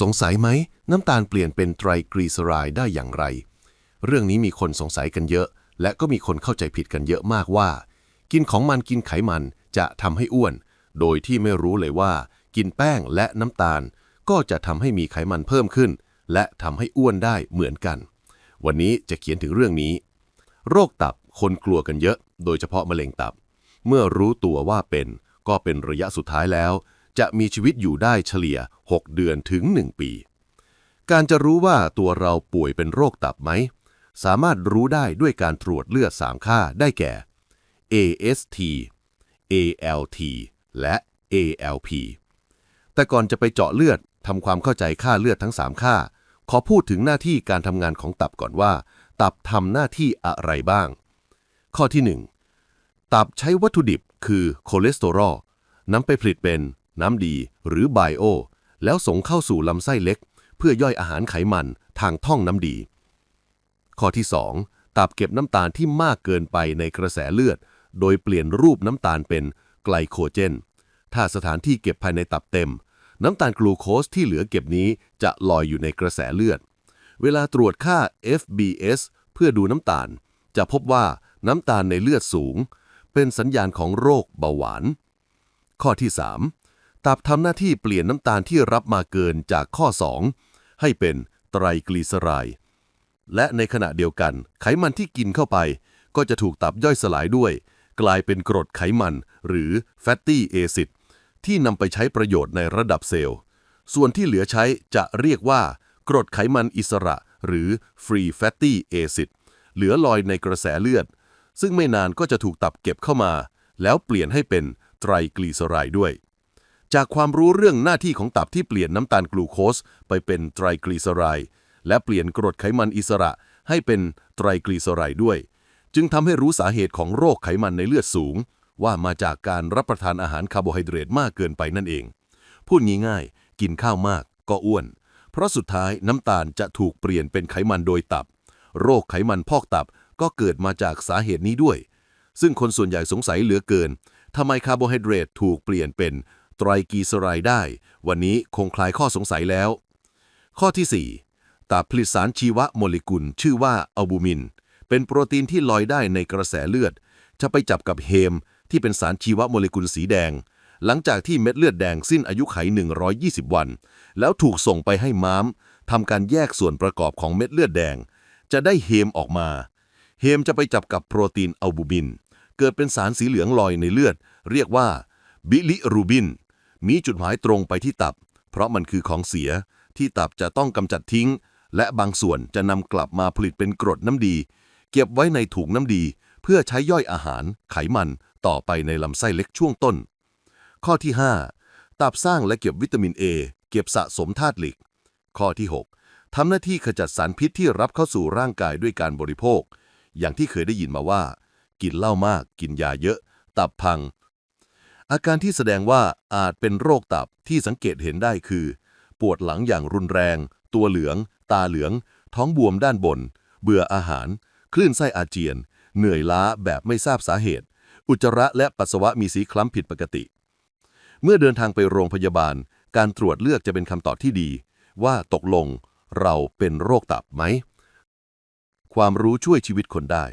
สงสัยไหม น้ำตาลเปลี่ยนเป็นไตรกลีเซอไรด์ได้อย่างไร เรื่องนี้มีคนสงสัยกันเยอะ และก็มีคนเข้าใจผิดกันเยอะมากว่า กินของมันกินไขมันจะทำให้อ้วน โดยที่ไม่รู้เลยว่า กินแป้งและน้ำตาล ก็จะทำให้มีไขมันเพิ่มขึ้น และทำให้อ้วนได้เหมือนกัน วันนี้จะเขียนถึงเรื่องนี้ โรคตับคนกลัวกันเยอะ โดยเฉพาะมะเร็งตับ เมื่อรู้ตัวว่าเป็นก็เป็นระยะสุดท้ายแล้ว จะมีชีวิตอยู่ได้เฉลี่ย 6 เดือนถึง 1 ปี การจะรู้ว่าตัวเราป่วยเป็นโรคตับไหม สามารถรู้ได้ด้วยการตรวจเลือด 3 ค่าได้แก่ AST ALT และ ALP แต่ก่อนจะไปเจาะเลือดทำความเข้าใจค่าเลือดทั้ง 3 ค่า ขอพูดถึงหน้าที่การทำงานของตับก่อนว่า ตับทำหน้าที่อะไรบ้าง ข้อที่ 1 ตับใช้วัตถุดิบคือคอเลสเตอรอลนำไปผลิตเป็น น้ำดี หรือไบโอ แล้วส่งเข้าสู่ลำไส้เล็ก เพื่อย่อยอาหารไขมันทางท่องน้ำดี ข้อที่ 2 ตับเก็บน้ำตาลที่มากเกินไปในกระแสเลือด โดยเปลี่ยนรูปน้ำตาลเป็นไกลโคเจน ถ้าสถานที่เก็บภายในตับเต็ม น้ำตาลกลูโคสที่เหลือเก็บนี้จะลอยอยู่ในกระแสเลือด เวลาตรวจค่า FBS เพื่อดูน้ำตาล จะพบว่าน้ำตาลในเลือดสูง เป็นสัญญาณของโรคเบาหวาน ข้อที่ 3 ตับทำหน้าที่เปลี่ยนน้ำตาลที่รับมาเกินจากข้อ 2 ให้เป็นไตรกลีเซอไรด์และในขณะเดียวกัน ไขมันที่กินเข้าไป ก็จะถูกตับย่อยสลายด้วย กลายเป็นกรดไขมัน หรือ fatty acid ที่นำไปใช้ประโยชน์ในระดับเซลล์ ส่วนที่เหลือใช้จะเรียกว่า กรดไขมันอิสระ หรือ free fatty acid เหลือลอยในกระแสเลือด ซึ่งไม่นานก็จะถูกตับเก็บเข้ามา แล้วเปลี่ยนให้เป็นไตรกลีเซอไรด์ด้วย จากความรู้เรื่องหน้าที่ของตับที่เปลี่ยนน้ำตาลกลูโคสไปเป็นไตรกลีเซอไรด์และเปลี่ยนกรดไขมันอิสระให้เป็นไตรกลีเซอไรด์ด้วย จึงทำให้รู้สาเหตุของโรคไขมันในเลือดสูง ว่ามาจากการรับประทานอาหารคาร์โบไฮเดรตมากเกินไปนั่นเอง พูดง่ายๆ กินข้าวมากก็อ้วน เพราะสุดท้ายน้ำตาลจะถูกเปลี่ยนเป็นไขมันโดยตับ โรคไขมันพอกตับก็เกิดมาจากสาเหตุนี้ด้วย ซึ่งคนส่วนใหญ่สงสัยเหลือเกินทำไมคาร์โบไฮเดรตถูกเปลี่ยนเป็น ไตรกลีเซอไรด์ได้ วันนี้คงคลายข้อสงสัยแล้ว ข้อที่ 4ตับผลิตสารชีวโมเลกุล ชื่อว่าอัลบูมิน เป็นโปรตีนที่ลอยได้ในกระแสเลือด จะไปจับกับเฮม ที่เป็นสารชีวโมเลกุลสีแดง หลังจากที่เม็ดเลือดแดงสิ้นอายุไข 120 วัน แล้วถูกส่งไปให้ม้ามทำการแยกส่วนประกอบของเม็ดเลือดแดง จะได้เฮมออกมา เฮมจะไปจับกับโปรตีนอัลบูมิน เกิดเป็นสารสีเหลืองลอยในเลือด เรียกว่าบิลิรูบิน มีจุดหมายตรงไปที่ตับ เพราะมันคือของเสียที่ตับจะต้องกำจัดทิ้ง และบางส่วนจะนำกลับมาผลิตเป็นกรดน้ำดี เก็บไว้ในถุงน้ำดี เพื่อใช้ย่อยอาหาร ไขมันต่อไปในลำไส้เล็กช่วงต้น ข้อที่ 5 ตับสร้างและเก็บวิตามิน A เก็บสะสมธาตุเหล็ก ข้อที่ 6 ทำหน้าที่ขจัดสารพิษที่รับเข้าสู่ร่างกายด้วยการบริโภค อย่างที่เคยได้ยินมาว่า กินเหล้ามาก กินยาเยอะ ตับพัง อาการที่แสดงว่าอาจเป็นโรคตับที่สังเกตเห็นได้คือ ปวดหลังอย่างรุนแรง ตัวเหลือง ตาเหลือง ท้องบวมด้านบน เบื่ออาหาร คลื่นไส้อาเจียน เหนื่อยล้าแบบไม่ทราบสาเหตุ อุจจาระและปัสสาวะมีสีคล้ำผิดปกติ เมื่อเดินทางไปโรงพยาบาล การตรวจเลือกจะเป็นคำตอบที่ดี ว่าตกลงเราเป็นโรคตับไหม ความรู้ช่วยชีวิตคนได้